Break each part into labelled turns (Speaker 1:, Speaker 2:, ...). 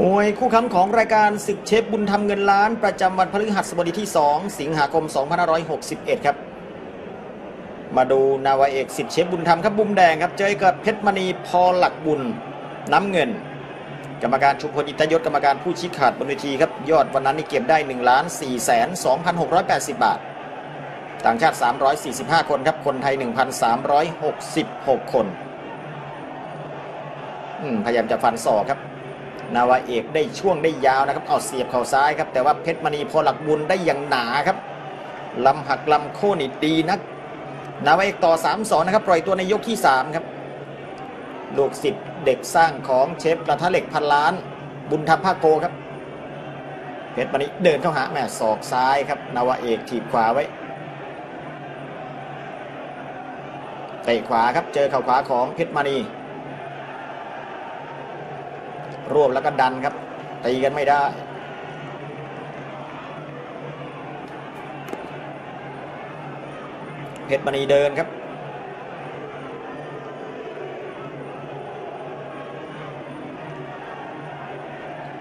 Speaker 1: มวยคู่ค้ำของรายการศึกเชฟบุญธรรมเงินล้าน ประจำวันพฤหัสบดีที่ 2 สิงหาคม 2561 ครับ มาดูนาวาเอกสิทธิเชฟบุญธรรมครับบุมแดงครับเจอกับเพชรมณีพอหลักบุญน้ำเงิน กรรมการชุมพลอินทยศกรรมการผู้ชี้ขาดบนเวทีครับ ยอดวันนั้นนี่เก็บได้1ล้าน4แสน2,680 บาท ต่างชาติ 345 คนครับ คนไทย 1,366 คนอืมพยายามจะฟันศอกครับ นาวาเอกได้ช่วงได้ยาวนะครับ เอาเสียบเข่าซ้ายครับ แต่ว่าเพชรมณีพอหลักบุญได้อย่างหนาครับลำหักลำโค่นดีนัก นาวาเอกต่อ 3 2 นะครับ ปล่อยตัวในยกที่ 3 ครับ ลูกศิษย์เด็กสร้างของเชฟกระทะเหล็กพันล้าน บุญธรรมภาคโพครับ เพชรมณีเดินเข้าหาแม่ศอกซ้ายครับ นาวาเอกถีบขวาไว้เตะขวาครับ เจอเข่าขวาของเพชรมณี รวบแล้วก็ดันครับ ตีกันไม่ได้เพชรมณีเดินครับ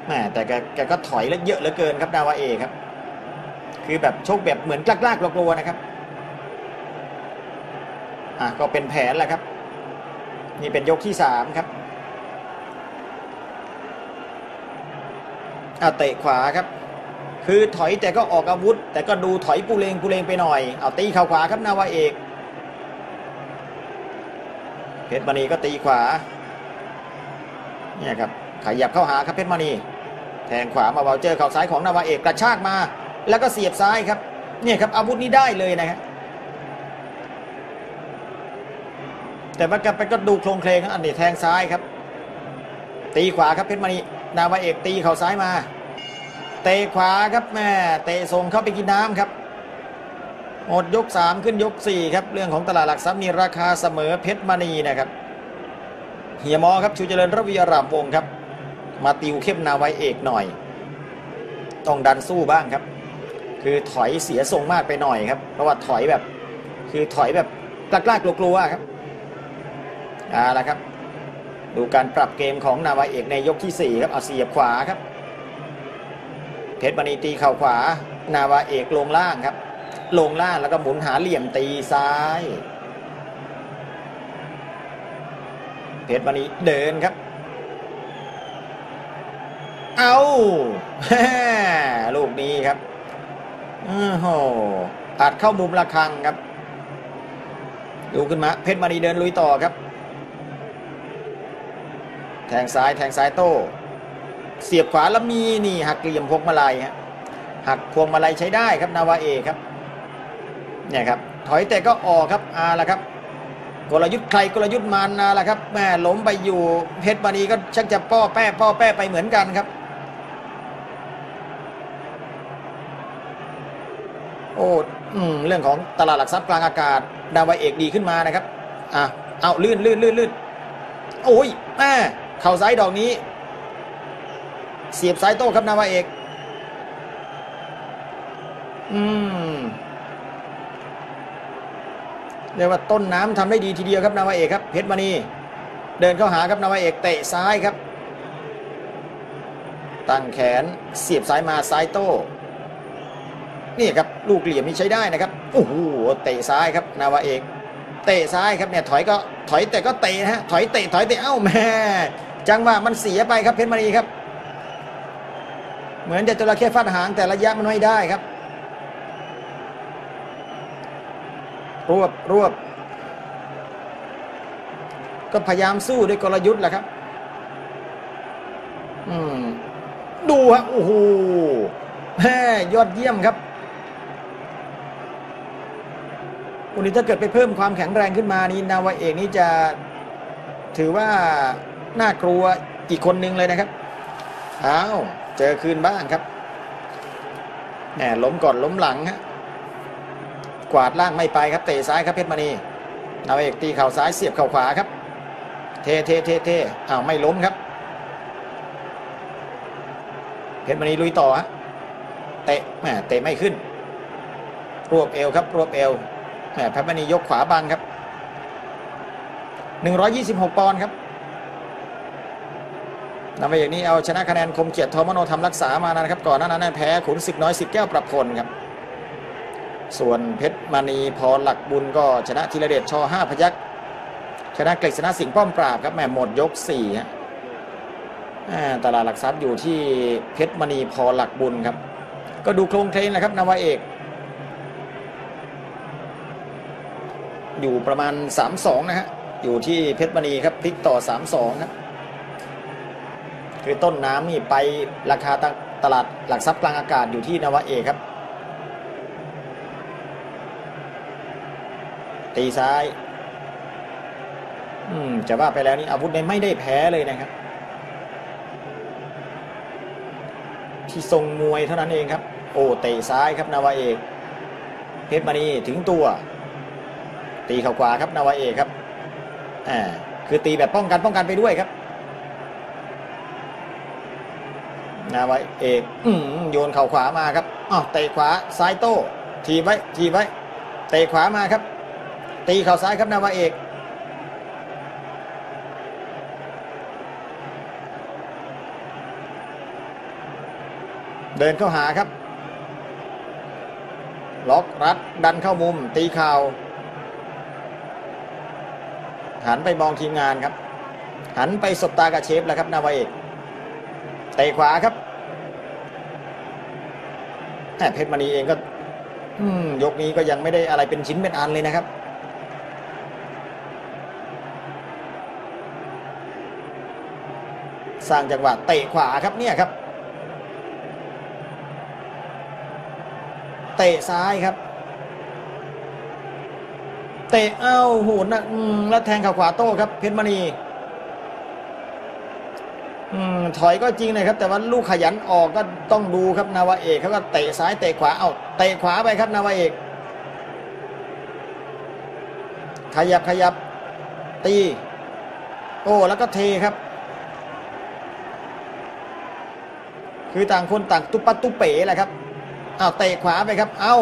Speaker 1: แม่แต่แกแก็ถอยแล้วเยอะเหลือเกินครับดาวาเอครับ คือแบบโชคแบบเหมือนกล้ากๆกลัวๆนะครับ อะก็เป็นแผนแหละครับ นี่เป็นยกที่สามครับ เอาเตะขวาครับ คือถอยแต่ก็ออกอาวุธ แต่ก็ดูถอยปูเลงปูเลงไปหน่อย เอาตีเข่าขวาครับนาวาเอกเพชรมณีก็ตีขวาเนี่ยครับขยับเข้าหาครับเพชรมณีแทงขวามาเบาเจอเข่าซ้ายของนาวาเอกกระชากมา แล้วก็เสียบซ้ายครับเนี่ยครับอาวุธนี้ได้เลยนะครับแต่ว่ากันไปก็ดูโครงเคลงอันนี้แทงซ้ายครับ ตีขวาครับเพชรมณี นาวาเอกตีเข่าซ้ายมา เตะขวาครับแม่เตะส่งเข้าไปกินน้ำครับหมดยก 3 ขึ้นยก 4 ครับ เรื่องของตลาดหลักทรัพย์มีราคาเสมอเพชรมณีนะครับเฮียมอครับชูเจริญระวีรามวงศ์ครับ มาติวเข้มนาไวเอกหน่อย ต้องดันสู้บ้างครับ คือถอยเสียทรงมากไปหน่อยครับ เพราะว่าถอยแบบ คือถอยแบบกล้ากลัวๆครับเอาละครับ ดูการปรับเกมของนาวาเอกในยกที่ 4 ครับเอาเสียบขวาครับ เพชรมณีตีเข่าขวา นาวาเอกลงล่างครับ ลงล่างแล้วก็หมุนหาเหลี่ยมตีซ้าย เพชรมณีเดินครับ เอาลูกนี้ครับโอ้โหอัดเข้ามุมระฆังครับ ดูขึ้นมา เพชรมณีเดินลุยต่อครับ แทงซ้ายแทงซ้ายโต้ เสียบขวาแล้วมีนี่หักเหลี่ยมพวงมาลัยฮะหักพวงมาลัยใช้ได้ครับนาวาเอกครับเนี่ยครับถอยแต่ก็ออกครับอาละครับกลยุทธ์ใครกลยุทธ์มันนาละครับแม่ล้มไปอยู่เพชรมณีก็ชักจะป้อแป้ป้อแป้ไปเหมือนกันครับ โอ้อืมเรื่องของตลาดหลักทรัพย์กลางอากาศ ดาวาเอกดีขึ้นมานะครับอะเอาลื่นลื่นลื่นลื่นโอ้ยแม่ เข่าซ้ายดอกนี้ เสียบซ้ายโต้ครับนาวาเอก อืมเรียกว่าต้นน้ำทำได้ดีทีเดียวครับนาวาเอกครับเพชรมณีเดินเข้าหาครับนาวาเอกเตะซ้ายครับ ตั้งแขนเสียบซ้ายมาซ้ายโต้นี่ครับลูกเหลี่ยมนี่ใช้ได้นะครับโอ้โหเตะซ้ายครับนาวาเอก เตะซ้ายครับเนี่ยถอยก็ถอยแต่ก็เตะนะฮะถอยเตะถอยเตะเอ้าแม่ จังหวะมันเสียไปครับเพชรมณีครับ เหมือนจะจระเข้ฟาดหางแต่ระยะมันไม่ได้ครับ รวบรวบ ก็พยายามสู้ด้วยกลยุทธ์แหละครับ อืม ดูฮะโอ้โหแม่ยอดเยี่ยมครับวันนี้ถ้าเกิดไปเพิ่มความแข็งแรงขึ้นมานี่นาวาเอกนี่จะถือว่า น่ากลัวอีกคนนึงเลยนะครับอ้าวเจอคืนบ้างครับแหมล้มก่อนล้มหลังฮะกวาดล่างไม่ไปครับเตะซ้ายครับเพชรมณีนาวาเอกตีเข่าซ้ายเสียบเข่าขวาครับ เทเทเทเทอ้าวไม่ล้มครับ เพชรมณีลุยต่อฮะเตะแหมเตะไม่ขึ้น รวบเอวครับ รวบเอวแหมเพชรมณียกขวาบังครับ 126 ปอนด์ครับ นำไปอย่างนี้เอาชนะคะแนนคมเกียรติทอมโนทำรักษามานะครับ ก่อนหน้านั้นแพ้ขุนศึกน้อยสิแก้วประพลครับ ส่วนเพชรมณีพอหลักบุญก็ชนะธีรเดชชห้าพยักชนะเกฤษณะสิงห์ป้อมปราบครับแหม่หมดยกสี่ฮะตลาดหลักทรัพย์อยู่ที่เพชรมณีพอหลักบุญครับ ก็ดูโครงเพลงนะครับนวเอก อยู่ประมาณ 3-2 นะฮะอยู่ที่เพชรมณีครับพลิกต่อ 3-2 ครับ คือต้นน้ำนี่ไปราคาตตลาดหลักทรัพย์กลางอากาศอยู่ที่นวะเอกครับ ตีซ้าย อืมจะว่าไปแล้วนี่อาวุธเนี่ไม่ได้แพ้เลยนะครับ ที่ทรงมวยเท่านั้นเองครับ โอ้เตะซ้ายครับนาวาเอก เพชรมณีถึงตัว ตีเข่าขวาครับนาวาเอกครับอ่าคือตีแบบป้องกันป้องกันไปด้วยครับ นาวาเอกโยนเข่าขวามาครับอ้าวเตะขวาซ้ายโต้ทีไว้ทีไว้เตะขวามาครับ ตีเข่าซ้ายครับนาวาเอกเดินเข้าหาครับ ล็อกรัดดันเข้ามุม ตีเข่าหันไปมองทีมงานครับ หันไปสบตากับเชฟแล้วครับนาวาเอกเตะขวาครับ แต่เพชรมณีเองก็อยกนี้ก็ยังไม่ได้อะไรเป็นชิ้นเป็นอันเลยนะครับ สร้างจังหวะเตะขวาครับเนี่ยครับ เตะซ้ายครับ เตะเอ้าโหนะแล้วแทงข่าขวาโต้ครับเพชรมณี ถอยก็จริงนะครับ แต่ว่าลูกขยันออกก็ต้องดูครับนาวาเอกเขาก็เตะซ้ายเตะขวาเอาเตะขวาไปครับนาวาเอก ขยับขยับตี โอ้แล้วก็เทครับ คือต่างคนต่างตุปปตุเป๋แหละครับเอาเตะขวาไปครับ เอ้า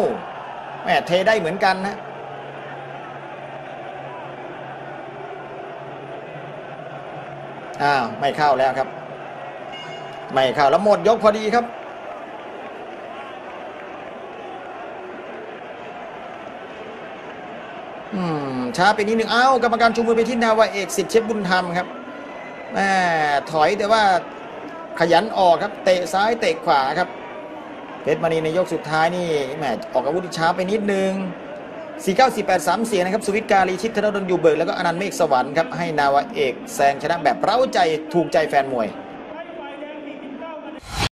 Speaker 1: แหมเทได้เหมือนกันนะอ้าวไม่เข้าแล้วครับ ไม่เข้าแล้วหมดยกพอดีครับ อืมช้าไปนิดนึงเอ้ากรรมการชูมือไปที่นาวาเอกสิทธิ์เชฟบุญธรรมครับแหมถอยแต่ว่าขยันออกครับ เตะซ้ายเตะขวาครับเพชรมณีในยกสุดท้ายนี่แหมออกอาวุธช้าไปนิดนึง 4 9 4 8 3 เสียงนะครับ สุวิทย์การีชิตธนดลยูเบิร์กแล้วก็อนันต์เมฆสวรรค์ครับ ให้นาวาเอกแซงชนะแบบเร้าใจถูกใจแฟนมวย